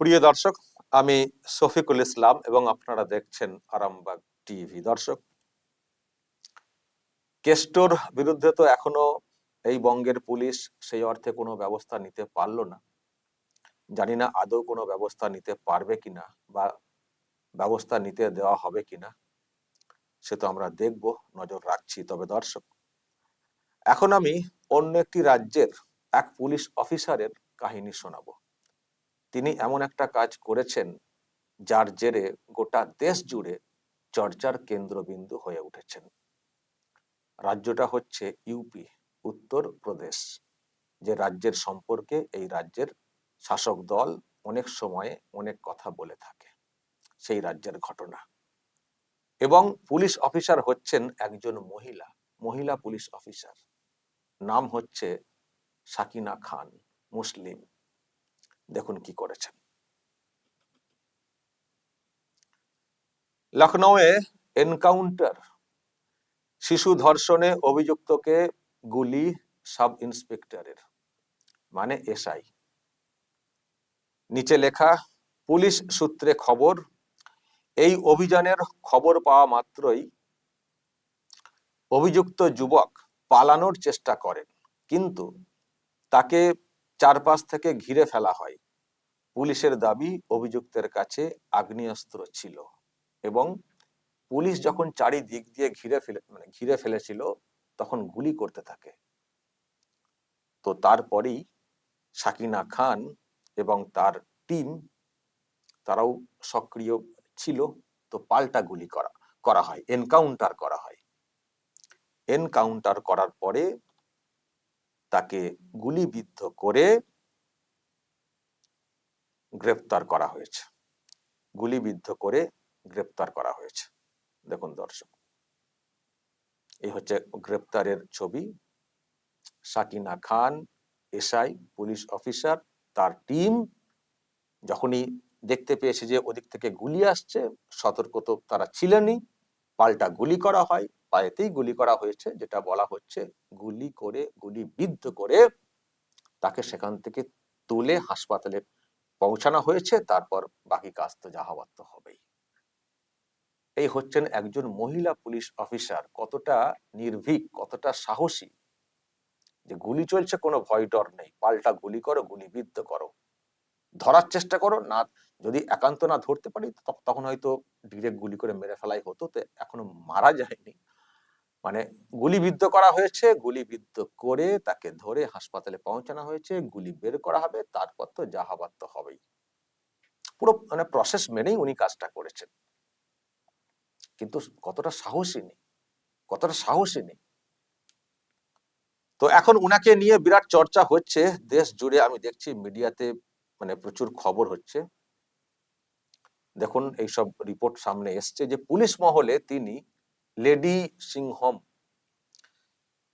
প্রিয় দর্শক, আমি শফিকুল ইসলাম এবং আপনারা দেখছেন আরামবাগ টিভি। দর্শক, কেষ্টর বিরুদ্ধে তো এখনও এই বঙ্গের পুলিশ সেই অর্থে কোনো ব্যবস্থা নিতে পারল না। জানি না আদৌ কোনো ব্যবস্থা নিতে পারবে কিনা বা ব্যবস্থা নিতে দেওয়া হবে কিনা, সে তো আমরা দেখব, নজর রাখছি। তবে দর্শক, এখন আমি অন্য একটি রাজ্যের এক পুলিশ অফিসারের কাহিনী শোনাবো। তিনি এমন একটা কাজ করেছেন, যার জেরে গোটা দেশ জুড়ে চর্চার কেন্দ্রবিন্দু হয়ে উঠেছেন। রাজ্যটা হচ্ছে ইউপি উত্তর প্রদেশ, যে রাজ্যের সম্পর্কে এই রাজ্যের শাসক দল অনেক সময়ে অনেক কথা বলে থাকে, সেই রাজ্যের ঘটনা। এবং পুলিশ অফিসার হচ্ছেন একজন মহিলা মহিলা পুলিশ অফিসার। নাম হচ্ছে সাকিনা খান, মুসলিম। দেখুন কি করেছেন। লখনৌয়ে এনকাউন্টার, শিশু ধর্ষণে অভিযুক্তকে গুলি সাব ইন্সপেক্টরের মানে এসআই। নিচে লেখা, পুলিশ সূত্রে খবর, এই অভিযানের খবর পাওয়া মাত্রই অভিযুক্ত যুবক পালানোর চেষ্টা করেন, কিন্তু তাকে চারপাশ থেকে ঘিরে ফেলা হয়। পুলিশের দাবি, অভিযুক্তের কাছে আগ্নেয়াস্ত্র ছিল এবং পুলিশ যখন চারিদিক দিয়ে ঘিরে ফেলে মানে ঘিরে ফেলেছিল, তখন গুলি করতে থাকে। তো তারপরেই সাকিনা খান এবং তার টিম তারাও সক্রিয় ছিল। তো পাল্টা গুলি করা করা হয়, এনকাউন্টার করা হয়। এনকাউন্টার করার পরে তাকে গুলিবিদ্ধ করে গ্রেপ্তার করা হয়েছে। গুলিবিদ্ধ করে গ্রেপ্তার করা হয়েছে। দেখুন দর্শক, এই হচ্ছে গ্রেপ্তারের ছবি। Sakina Khan, SI, police officer, তার টিম যখনই দেখতে পেয়েছে যে ওদিক থেকে গুলি আসছে, সতর্ক তো তারা ছিলেনই, পাল্টা গুলি করা হয়। পায়েতেই গুলি করা হয়েছে, যেটা বলা হচ্ছে গুলি করে গুলি বিদ্ধ করে তাকে সেখান থেকে তুলে হাসপাতালে পৌঁছানো হয়েছে, তারপর বাকি কাজ তো যা হওয়ার তো হবেই। এই হচ্ছেন একজন মহিলা পুলিশ অফিসার, কতটা নির্ভীক, কতটা সাহসী যে গুলি চলছে, কোনো ভয় ডর নেই। পাল্টা গুলি করো, গুলিবিদ্ধ করো। ধরার চেষ্টা করো, না যদি একান্ত না ধরতে পারি, তখ- তখন হয়তো ডিরেক্ট গুলি করে মেরে ফেলাই হতো, তো এখনও মারা যায়নি। মানে গুলিবিদ্ধ করা হয়েছে, গুলিবিদ্ধ করে তাকে ধরে হাসপাতালে পৌঁছানো হয়েছে, গুলি বের করা হবে, তারপর তো যা তো হবেই। পুরো মানে প্রসেস মেনেই উনি কাজটা করেছেন। কিন্তু কতটা সাহসী নেই, কতটা সাহসী নেই। তো এখন উনাকে নিয়ে বিরাট চর্চা হচ্ছে, দেশ জুড়ে আমি দেখছি মিডিয়াতে মানে প্রচুর খবর হচ্ছে। দেখুন, এইসব রিপোর্ট সামনে এসছে যে পুলিশ মহলে তিনি লেডি সিংহম।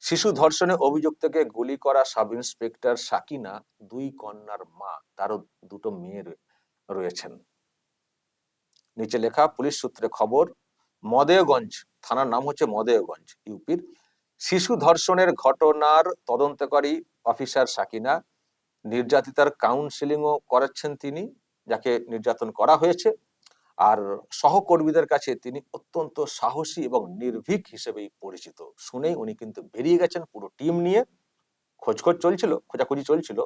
শিশু ধর্ষণে অভিযোগ থেকে গুলি করা সাব ইন্সপেক্টর সাকিনা, দুই কন্যার মা, তারও দুটো মেয়ে রয়ে- রয়েছেন। নিচে লেখা পুলিশ সূত্রে খবর, মদেয়গঞ্জ, থানার নাম হচ্ছে মদেয়গঞ্জ, ইউপির। শিশু ধর্ষণের ঘটনার তদন্তকারী অফিসার সাকিনা, নির্যাতিতার কাউন্সিলিংও করাচ্ছেন তিনি, যাকে নির্যাতন করা হয়েছে। আর সহকর্মীদের কাছে তিনি অত্যন্ত সাহসী এবং নির্ভীক হিসেবেই পরিচিত। শুনেই উনি কিন্তু বেরিয়ে গেছেন পুরো টিম নিয়ে। খোঁজখোঁজ চলছিল, খোঁজাখুঁজি চলছিল।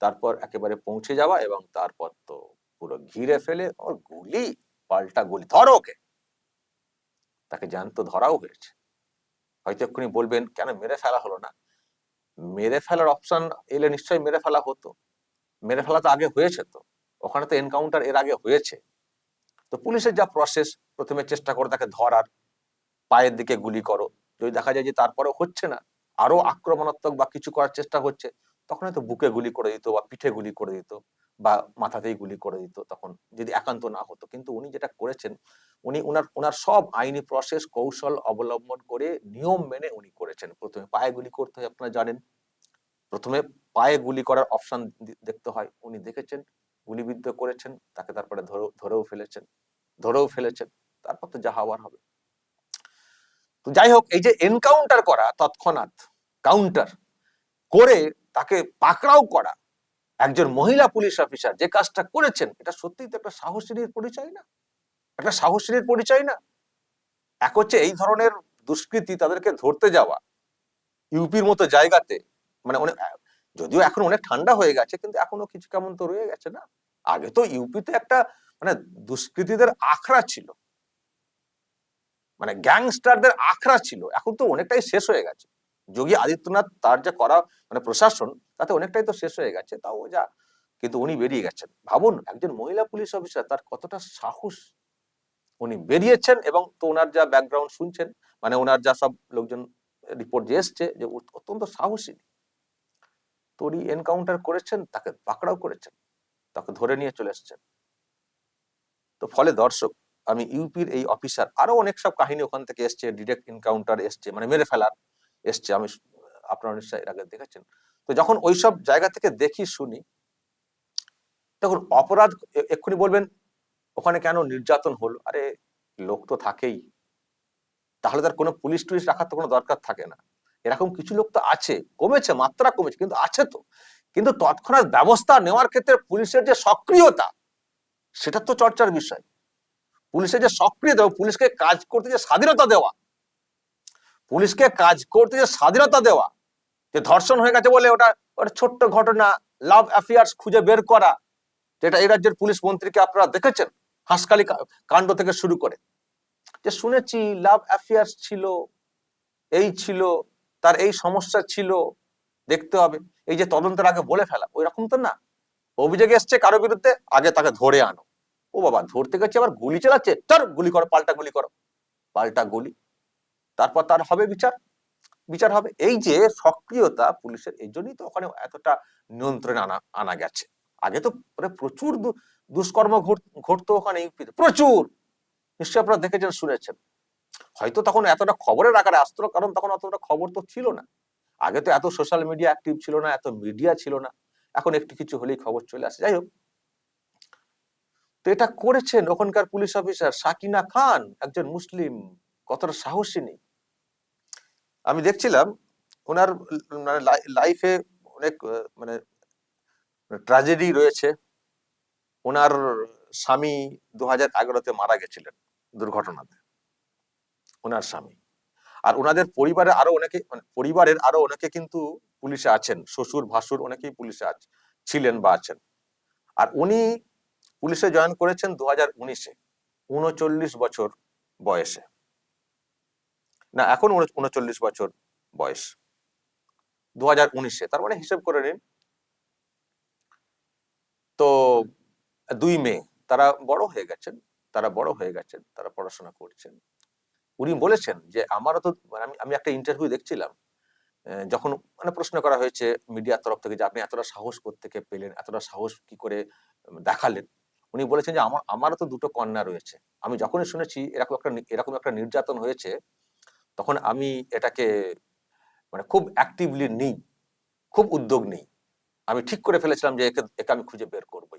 তারপর একেবারে পৌঁছে যাওয়া এবং তারপর তো পুরো ঘিরে ফেলে ওর গুলি, পাল্টা গুলি, ধরো ওকে। তাকে জ্যান্ত ধরাও হয়েছে। হয়তো এক্ষুনি বলবেন, কেন মেরে ফেলা হলো না? মেরে ফেলার অপশন এলে নিশ্চয়ই মেরে ফেলা হতো। মেরে ফেলা তো আগে হয়েছে তো। ওখানে তো এনকাউন্টার এর আগে হয়েছে। তো পুলিশের যা প্রসেস প্রথমে চেষ্টা করো তাকে ধরার, পায়ের দিকে গুলি করো। যদি দেখা যায় যে তারপরেও হচ্ছে না, আরও আক্রমণাত্মক বা কিছু করার চেষ্টা হচ্ছে, তখন হয়তো বুকে গুলি করে দিত বা পিঠে গুলি করে দিত বা মাথাতেই গুলি করে দিত তখন, যদি একান্ত না হতো। কিন্তু উনি যেটা করেছেন, উনি উনার উনার সব আইনি প্রসেস কৌশল অবলম্বন করে নিয়ম মেনে উনি করেছেন। প্রথমে পায়ে গুলি করতে হয়, আপনারা জানেন। প্রথমে পায়ে গুলি করার অপশন দেখতে হয়। উনি দেখেছেন, গুলিবিদ্ধ করেছেন, তাকে তারপরে ধরেও ফেলেছেন। ধরেও ফেলেছেন, তারপর তো যা হওয়ার হবে। তো যাই হোক এই যে এনকাউন্টার করা তৎক্ষণাৎ কাউন্টার করে তাকে পাকড়াও করা, একজন মহিলা পুলিশ অফিসার যে কাজটা করেছেন, এটা সত্যিই তো একটা সাহসীর পরিচয় না? একটা সাহসীর পরিচয় না? এক হচ্ছে এই ধরনের দুষ্কৃতি তাদেরকে ধরতে যাওয়া, ইউপির মতো জায়গাতে মানে অনেক, যদিও এখন অনেক ঠান্ডা হয়ে গেছে, কিন্তু এখনও কিছু কেমন তো রয়ে গেছে না? আগে তো ইউপিতে একটা মানে দুষ্কৃতীদের আখড়া ছিল। মানে গ্যাংস্টারদের আখড়া ছিল। এখন তো অনেকটাই শেষ হয়ে গেছে। যোগী আদিত্যনাথ তার যে করা মানে প্রশাসন, তাতে অনেকটাই তো শেষ হয়ে গেছে, তাও যা কিন্তু উনি বেরিয়ে গেছেন। ভাবুন, একজন মহিলা পুলিশ অফিসার তার কতটা সাহস উনি বেরিয়েছেন এবং তো ওনার যা ব্যাকগ্রাউন্ড শুনছেন মানে ওনার যা সব লোকজন রিপোর্ট যে এসছে যে অত্যন্ত সাহসী। তো উনি এনকাউন্টার করেছেন, তাকে পাকড়াও করেছেন, তাকে ধরে নিয়ে চলে এসছেন। তো ফলে দর্শক, আমি ইউপির এই অফিসার, আরও অনেক সব কাহিনী ওখান থেকে এসছে ডিরেক্ট এনকাউন্টার এসছে মানে মেরে ফেলার এসছে, আমি আপনারা নিশ্চয়ই এর আগে দেখেছেন। তো যখন ওইসব জায়গা থেকে দেখি, শুনি, তখন অপরাধ এক্ষুনি বলবেন, ওখানে কেন নির্যাতন হলো? আরে, লোক তো থাকেই। তাহলে তার কোনো পুলিশ টুলিশ রাখার তো কোনো দরকার থাকে না। এরকম কিছু লোক তো আছে, কমেছে, মাত্রা কমেছে, কিন্তু আছে তো। কিন্তু তৎক্ষণাৎ ব্যবস্থা নেওয়ার ক্ষেত্রে পুলিশের যে সক্রিয়তা সেটা তো চর্চার বিষয়। পুলিশের যে সক্রিয়তা এবং পুলিশকে কাজ করতে যে স্বাধীনতা দেওয়া, পুলিশকে কাজ করতে যে স্বাধীনতা দেওয়া, যে ধর্ষণ হয়ে গেছে বলে ওটা ওটা ছোট্ট ঘটনা লাভ অ্যাফেয়ার্স খুঁজে বের করা, যেটা এই রাজ্যের পুলিশ মন্ত্রীকে আপনারা দেখেছেন হাসকালি কাণ্ড থেকে শুরু করে। যে শুনেছি লাভ অ্যাফেয়ার্স ছিল, এই ছিল, তার এই সমস্যা ছিল, দেখতে হবে। এই যে তদন্তের আগে বলে ফেলা ওই রকম তো না। অভিযোগ এসছে কারও বিরুদ্ধে, আগে তাকে ধরে আনো। ও বাবা, ধরতে গেছে, আবার গুলি চালাচ্ছে? তার গুলি করো, পাল্টা গুলি করো। পাল্টা গুলি। তারপর তার হবে বিচার। বিচার হবে। এই যে সক্রিয়তা পুলিশের এই জন্যই তো ওখানে এতটা নিয়ন্ত্রণে আনা আনা গেছে। আগে তো মানে প্রচুর দুষ্কর্ম ঘট- ঘটতো ওখানে ইউপিতে প্রচুর! নিশ্চয়ই আপনারা দেখেছেন, শুনেছেন। হয়তো তখন এতটা খবরের আকারে আসতো কারণ তখন অতটা খবর তো ছিল না। আগে তো এত সোশ্যাল মিডিয়া অ্যাক্টিভ ছিল না, এত মিডিয়া ছিল না। এখন একটু কিছু হলেই খবর চলে আসে। যাই হোক। তো এটা করেছেন ওখানকার পুলিশ অফিসার সাকিনা খান, একজন মুসলিম। কতটা সাহসিনী আমি দেখছিলাম, ওনার মানে লাইফে অনেক মানে ট্র্যাজেডি রয়েছে। ওনার স্বামী দু হাজার এগারোতে মারা গেছিলেন দুর্ঘটনাতে। ওনার স্বামী। আর ওনাদের পরিবারে আরও অনেকে মানে পরিবারের আরও অনেকে কিন্তু পুলিশে আছেন, শ্বশুর, ভাসুর অনেকেই পুলিশে আছে, ছিলেন বা আছেন। আর উনি পুলিশে জয়েন করেছেন দু হাজার উনিশে, উনচল্লিশ বছর বয়সে। না, এখন উন- উনচল্লিশ বছর বয়স। দু হাজার উনিশে, তার মানে হিসেব করে নিন। তো দুই মেয়ে, তারা বড় হয়ে গেছেন, তারা বড় হয়ে গেছেন, তারা পড়াশোনা করছেন। উনি বলেছেন যে, আমারও তো মানে আমি আমি একটা ইন্টারভিউ দেখছিলাম যখন মানে প্রশ্ন করা হয়েছে মিডিয়ার তরফ থেকে যে আপনি এতটা সাহস থেকে পেলেন, এতটা সাহস কি করে দেখালেন? উনি বলেছেন যে আমার আমারও তো দুটো কন্যা রয়েছে। আমি যখনই শুনেছি এরকম একটা এরকম একটা নির্যাতন হয়েছে, তখন আমি এটাকে মানে খুব অ্যাক্টিভলি নিই, খুব উদ্যোগ নিই। আমি ঠিক করে ফেলেছিলাম যে একে একে আমি খুঁজে বের করবই।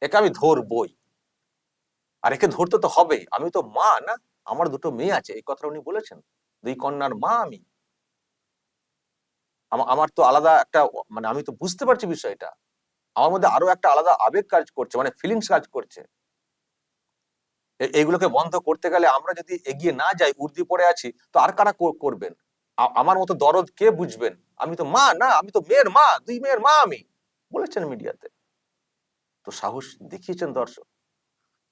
একে আমি ধরবই। আর একে ধরতে তো হবেই আমি তো মা, না? আমার দুটো মেয়ে আছে। এই কথাটা উনি বলেছেন। দুই কন্যার মা আমা- আমার তো আলাদা একটা মানে আমি তো বুঝতে পারছি বিষয়টা। আমার মধ্যে আরও একটা আলাদা আবেগ কাজ করছে মানে ফিলিংস কাজ করছে। এইগুলোকে বন্ধ করতে গেলে আমরা যদি এগিয়ে না যাই উর্দি পড়ে আছি, তো আর কারা করবেন? আমার মতো দরদ কে বুঝবেন? আমি তো মা না, আমি তো মেয়ের মা, দুই মেয়ের মা আমি। বলেছেন মিডিয়াতে। তো সাহস দেখিয়েছেন দর্শক।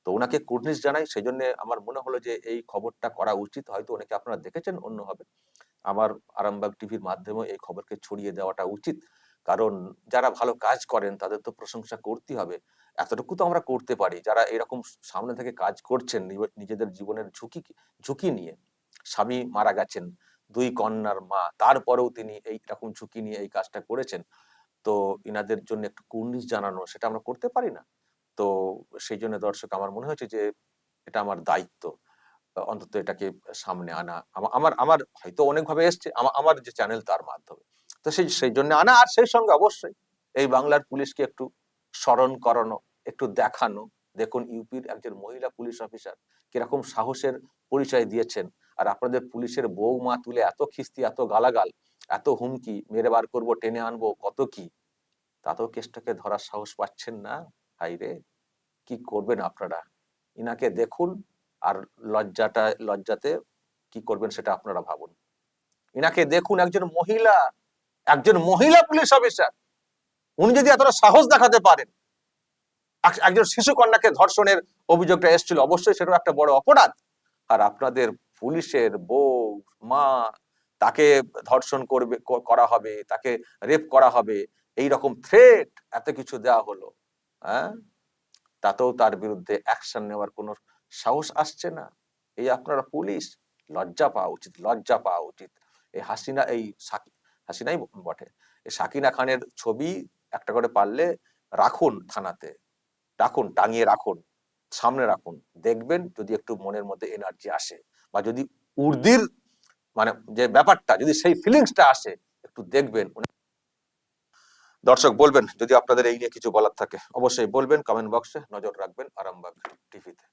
তো ওনাকে কুর্নিশ জানাই সেই জন্য আমার মনে হলো যে এই খবরটা করা উচিত। হয়তো অনেকে আপনারা দেখেছেন, অন্যভাবে। আমার আরামবাগ টিভির মাধ্যমে এই খবরকে ছড়িয়ে দেওয়াটা উচিত। কারণ যারা ভালো কাজ করেন, তাদের তো প্রশংসা করতে হবে। এতটুকু তো আমরা করতে পারি। যারা এরকম সামনে থেকে কাজ করছেন নিজেদের জীবনের ঝুঁকি ঝুঁকি নিয়ে। স্বামী মারা গেছেন, দুই কন্যার মা, তারপরেও তিনি এই রকম ঝুঁকি নিয়ে এই কাজটা করেছেন। তো ইনাদের জন্য একটু কুর্নিশ জানানো, সেটা আমরা করতে পারি না। তো সেই জন্য দর্শক, আমার মনে হয়েছে যে এটা আমার দায়িত্ব। অন্তত এটাকে সামনে আনা। আমার আমার হয়তো অনেকভাবে এসছে আমার যে চ্যানেল তার মাধ্যমে। তো সেই সেই জন্য আনা, আর সেই সঙ্গে অবশ্যই এই বাংলার পুলিশকে একটু স্মরণ করানো, একটু দেখানো। দেখুন ইউপির একজন মহিলা পুলিশ অফিসার কীরকম সাহসের পরিচয় দিয়েছেন। আর আপনাদের পুলিশের বৌমা তুলে এত খিস্তি, এত গালাগাল, এত হুমকি, মেরে বার করব, টেনে আনব, কত কি? তাতেও কেসটাকে ধরার সাহস পাচ্ছেন না। হাই রে কি করবেন আপনারা? ইনাকে দেখুন আর লজ্জাটা, লজ্জাতে কি করবেন সেটা আপনারা ভাবুন। এনাকে দেখুন একজন মহিলা একজন মহিলা পুলিশ অফিসার। উনি যদি এতটা সাহস দেখাতে পারেন একজন শিশু কন্যাকে ধর্ষণের অভিযোগটা এসেছিল, অবশ্যই সেটাও একটা বড় অপরাধ। আর আপনাদের পুলিশের বউ, মা, তাকে ধর্ষণ করবে করা হবে, তাকে রেপ করা হবে এই রকম থ্রেট এত কিছু দেওয়া হলো হ্যাঁ? তাতেও তার বিরুদ্ধে অ্যাকশন নেওয়ার কোনো সাহস আসছে না। এই আপনারা পুলিশ, লজ্জা পাওয়া উচিত, লজ্জা পাওয়া উচিত। এই হাসিনা, এই হাসিনাই বটে। এই সাকিনা খানের ছবি একটা করে পারলে রাখুন থানাতে। রাখুন টাঙিয়ে রাখুন, সামনে রাখুন। দেখবেন যদি একটু মনের মধ্যে এনার্জি আসে বা যদি উর্দির মানে যে ব্যাপারটা, যদি সেই ফিলিংসটা আসে, একটু দেখবেন। দর্শক বলবেন, যদি আপনাদের এই নিয়ে কিছু বলার থাকে, অবশ্যই বলবেন কমেন্ট বক্সে নজর রাখবেন আরামবাগ টিভিতে